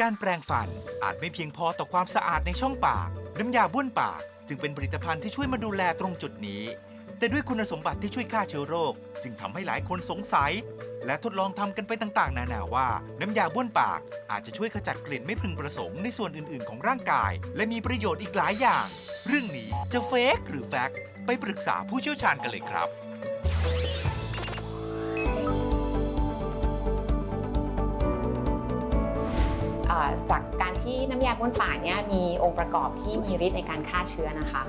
การแปรงฟันอาจไม่เพียงพอต่อความสะอาดในช่องปาก น้ำยาบ้วนปาก จึงเป็นผลิตภัณฑ์ที่ช่วยมาดูแลตรงจุดนี้ แต่ด้วยคุณสมบัติที่ช่วยฆ่าเชื้อโรค จึงทำให้หลายคนสงสัย และทดลองทำกันไปต่างๆ นานาว่า น้ำยาบ้วนปากอาจจะช่วยขจัดกลิ่นไม่พึงประสงค์ในส่วนอื่น ๆ ของร่างกาย และมีประโยชน์อีกหลายอย่าง เรื่องนี้จะเฟกหรือแฟกไปปรึกษาผู้เชี่ยวชาญกันเลยครับ จากการที่น้ำยาบ้วนปากเนี่ยมีองค์ประกอบที่มีฤทธิ์ในการฆ่าเชื้อนะคะ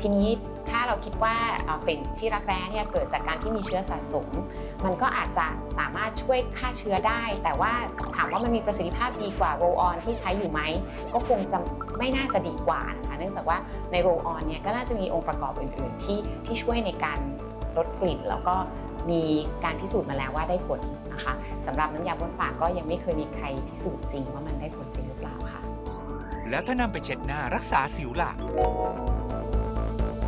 ทีนี้ถ้าเราคิดว่าเอ่อกลิ่นที่รักแร้เนี่ยเกิดจากการที่มีเชื้อสะสม มันก็อาจจะสามารถช่วยฆ่าเชื้อได้ แต่ว่าถามว่ามันมีประสิทธิภาพดีกว่าโรลออนที่ใช้อยู่ไหม ก็คงจะไม่น่าจะดีกว่านะคะเนื่องจากว่าในโรลออนเนี่ยก็น่าจะมีองค์ประกอบอื่น ๆ ที่ที่ช่วยในการลดกลิ่นแล้วก็ มีการพิสูจน์มาแล้วว่าได้ผลนะคะสำหรับน้ำยาบ้วนปากก็ยังไม่เคยมีใครพิสูจน์จริงว่ามันได้ผลจริงหรือเปล่าค่ะ แล้วถ้านำไปเช็ดหน้ารักษาสิวล่ะ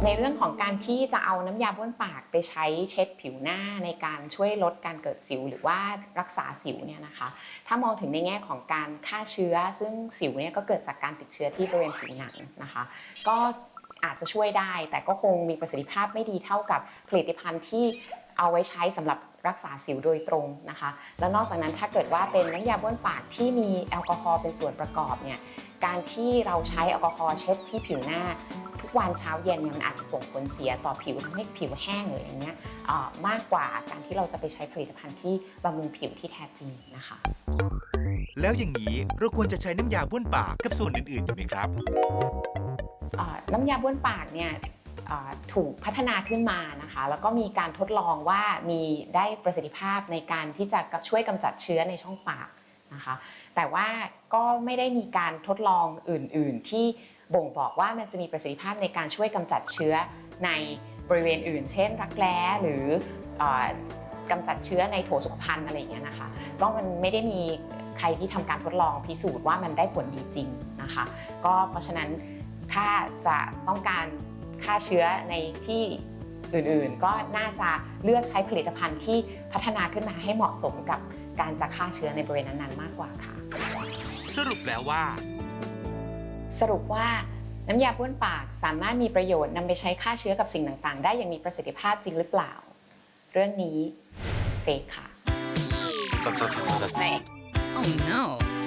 ในเรื่องของการที่จะเอาน้ำยาบ้วนปากไปใช้เช็ดผิวหน้าในการช่วยลดการเกิดสิวหรือว่ารักษาสิวเนี่ยนะคะ ถ้ามองถึงในแง่ของการฆ่าเชื้อ ซึ่งสิวเนี่ยก็เกิดจากการติดเชื้อที่บริเวณผิวหนังนะคะ ก็อาจจะช่วยได้ แต่ก็คงมีประสิทธิภาพไม่ดีเท่ากับผลิตภัณฑ์ที่ เอาไว้ใช้สำหรับรักษาสิวโดยตรงนะคะ แล้วนอกจากนั้นถ้าเกิดว่าเป็นน้ำยาบ้วนปากที่มีแอลกอฮอล์เป็นส่วนประกอบเนี่ยการที่เราใช้แอลกอฮอล์เช็ดที่ผิวหน้า ทุกวันเช้าเย็นเนี่ยมันอาจจะส่งผลเสียต่อผิวทำให้ผิวแห้งหรืออย่างเงี้ยเอ่อมากกว่าการที่เราจะไปใช้ผลิตภัณฑ์ที่บำรุงผิวที่แท้จริงนะคะ แล้วอย่างนี้เราควรจะใช้น้ำยาบ้วนปากกับส่วนอื่นๆอยู่ไหมครับเอ่อน้ำยาบ้วนปากเนี่ยเอ่อ ถูกพัฒนาขึ้นมานะคะ แล้วก็มีการทดลองว่ามีได้ประสิทธิภาพในการที่จะช่วยกำจัดเชื้อในช่องปากนะคะ แต่ว่าก็ไม่ได้มีการทดลองอื่น ๆ ที่บ่งบอกว่ามันจะมีประสิทธิภาพในการช่วยกำจัดเชื้อในบริเวณอื่น เช่น รักแร้หรือกำจัดเชื้อในโถสุขภัณฑ์อะไรอย่างเงี้ยนะคะ ก็มันไม่ได้มีใครที่ทำการทดลองพิสูจน์ว่ามันได้ผลดีจริงนะคะ ก็เพราะฉะนั้นถ้าจะต้องการ ฆ่าเชื้อในที่อื่นๆ ก็น่าจะเลือกใช้ผลิตภัณฑ์ที่พัฒนาขึ้นมาให้เหมาะสมกับการจะฆ่าเชื้อในบริเวณนั้นๆมากกว่าค่ะ สรุปแล้วว่า สรุปว่าน้ำยาบ้วนปากสามารถมีประโยชน์นำไปใช้ฆ่าเชื้อกับสิ่งต่างๆ ได้อย่างมีประสิทธิภาพจริงหรือเปล่า เรื่องนี้เฟกค่ะ Oh no.